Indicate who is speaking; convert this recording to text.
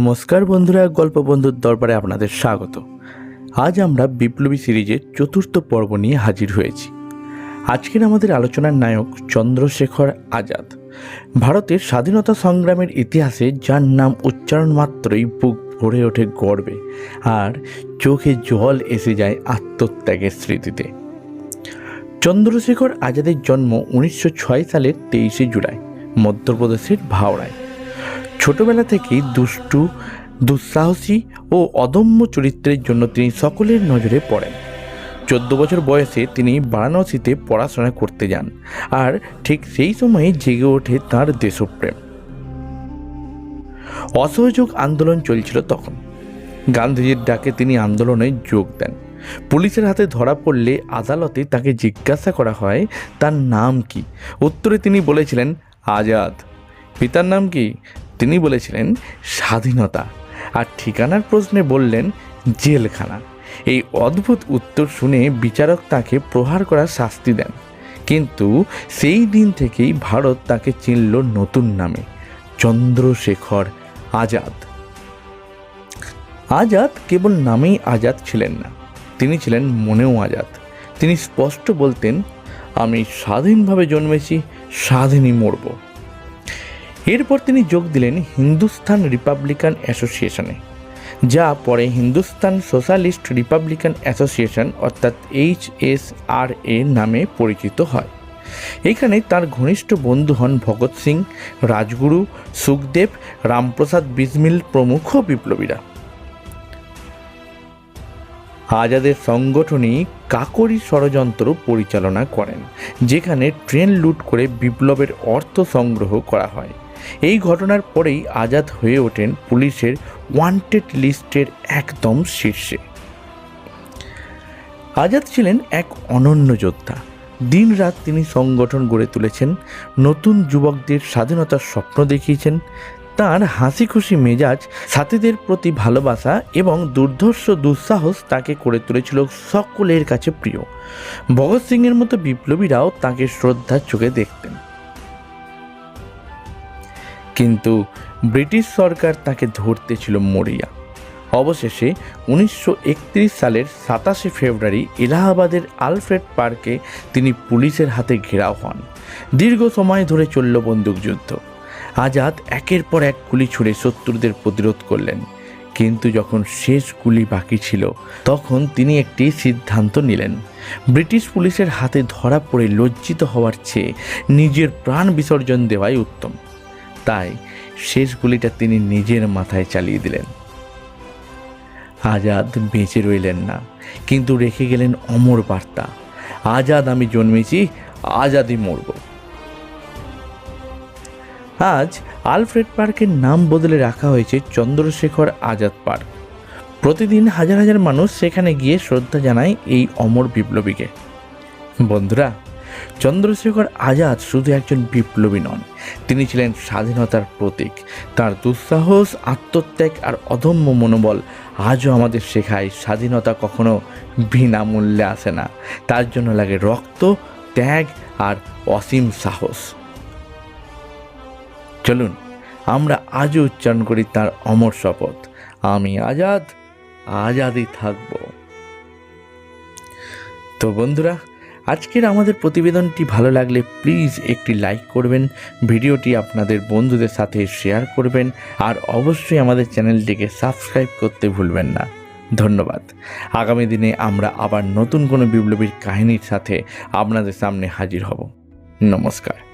Speaker 1: নমস্কার বন্ধুরা, গল্প বন্ধুর দরবারে আপনাদের স্বাগত। আজ আমরা বিপ্লবী সিরিজের চতুর্থ পর্ব নিয়ে হাজির হয়েছি। আজকের আমাদের আলোচনার নায়ক চন্দ্রশেখর আজাদ। ভারতের স্বাধীনতা সংগ্রামের ইতিহাসে যার নাম উচ্চারণ মাত্রই বুক ভরে ওঠে গর্বে আর চোখে জল এসে যায় আত্মত্যাগের স্মৃতিতে। চন্দ্রশেখর আজাদের জন্ম উনিশশো ছয় সালের তেইশে জুলাই, মধ্যপ্রদেশের ভাওড়ায়। ছোটবেলা থেকেই দুষ্টু, দুঃসাহসী ও অদম্য চরিত্রের জন্য তিনি সকলের নজরে পড়েন। চোদ্দ বছর বয়সে তিনি বারাণসীতে পড়াশোনা করতে যান আর ঠিক সেই সময়ে জেগে ওঠে তার দেশপ্রেম। অসহযোগ আন্দোলন চলছিল তখন। গান্ধীজির ডাকে তিনি আন্দোলনে যোগ দেন। পুলিশের হাতে ধরা পড়লে আদালতে তাকে জিজ্ঞাসা করা হয়, তার নাম কি? উত্তরে তিনি বলেছিলেন, আজাদ। পিতার নাম কি? তিনি বলেছিলেন, স্বাধীনতা। আর ঠিকানার প্রশ্নে বললেন, জেলখানা। এই অদ্ভুত উত্তর শুনে বিচারক তাকে প্রহার করার শাস্তি দেন। কিন্তু সেই দিন থেকেই ভারত তাকে চিনল নতুন নামে, চন্দ্রশেখর আজাদ। আজাদ কেবল নামেই আজাদ ছিলেন না, তিনি ছিলেন মনেও আজাদ। তিনি স্পষ্ট বলতেন, আমি স্বাধীনভাবে জন্মেছি, স্বাধীনই মরব। এরপর তিনি যোগ দিলেন হিন্দুস্থান রিপাবলিকান অ্যাসোসিয়েশনে, যা পরে হিন্দুস্তান সোশ্যালিস্ট রিপাবলিকান অ্যাসোসিয়েশন অর্থাৎ এইচ এস আর এ নামে পরিচিত হয়। এখানে তার ঘনিষ্ঠ বন্ধু হন ভগৎ সিং, রাজগুরু সুখদেব, রামপ্রসাদ বিজমিল প্রমুখ বিপ্লবীরা। আজাদের সংগঠনই কাকরি ষড়যন্ত্র পরিচালনা করেন, যেখানে ট্রেন লুট করে বিপ্লবের অর্থ সংগ্রহ করা হয়। এই ঘটনার পরেই আজাদ হয়ে ওঠেন পুলিশের ওয়ান্টেড লিস্টের একদম শীর্ষে। আজাদ ছিলেন এক অনন্য যোদ্ধা। দিনরাত তিনি সংগঠন গড়ে তুলেছেন, নতুন যুবকদের স্বাধীনতার স্বপ্ন দেখিয়েছেন তার হাসি খুশি মেজাজ, সাথীদের প্রতি ভালোবাসা এবং দুর্ধর্ষ দুঃসাহস তাকে করে তুলেছিল সকলের কাছে প্রিয়। ভগৎ সিংয়ের মতো বিপ্লবীরাও তাকে শ্রদ্ধার চোখে দেখতেন। কিন্তু ব্রিটিশ সরকার তাকে ধরতে ছিল মরিয়া। অবশেষে উনিশশো একত্রিশ সালের সাতাশে ফেব্রুয়ারি এলাহাবাদের আলফ্রেড পার্কে তিনি পুলিশের হাতে ঘেরাও হন। দীর্ঘ সময় ধরে চলল বন্দুকযুদ্ধ। আজাদ একের পর এক গুলি ছুড়ে শত্রুদের প্রতিরোধ করলেন। কিন্তু যখন শেষ গুলি বাকি ছিল, তখন তিনি একটি সিদ্ধান্ত নিলেন। ব্রিটিশ পুলিশের হাতে ধরা পড়ে লজ্জিত হওয়ার চেয়ে নিজের প্রাণ বিসর্জন দেওয়াই উত্তম। তাই শেষ গুলিটা তিনি নিজের মাথায় চালিয়ে দিলেন। আজাদ বেঁচে রইলেন না, কিন্তু রেখে গেলেন অমর বার্তা। আজাদ আমি জন্মেছি, আজাদই মরব। আজ আলফ্রেড পার্কের নাম বদলে রাখা হয়েছে চন্দ্রশেখর আজাদ পার্ক। প্রতিদিন হাজার হাজার মানুষ সেখানে গিয়ে শ্রদ্ধা জানায় এই অমর বিপ্লবীকে। বন্ধুরা, চন্দ্রশেখর আজাদ শুধু একজন বিপ্লবী নন, তিনি ছিলেন স্বাধীনতার প্রতীক। তার দুঃসাহস, আত্মত্যাগ আর অদম্য মনোবল আজও আমাদের শেখায় স্বাধীনতা কখনো বিনামূল্যে আসে না। তার জন্য লাগে রক্ত, ত্যাগ আর অসীম সাহস। চলুন, আমরা আজও উচ্চারণ করি তার অমর শপথ। আমি আজাদ, আজাদই থাকব। তো বন্ধুরা, আজকের আমাদের প্রতিবেদনটি ভালো লাগলে প্লিজ একটি লাইক করবেন, ভিডিওটি আপনাদের বন্ধুদের সাথে শেয়ার করবেন, আর অবশ্যই আমাদের চ্যানেলটিকে সাবস্ক্রাইব করতে ভুলবেন না। ধন্যবাদ। আগামী দিনে আমরা আবার নতুন কোনো বিপ্লবীর কাহিনীর সাথে আপনাদের সামনে হাজির হব। নমস্কার।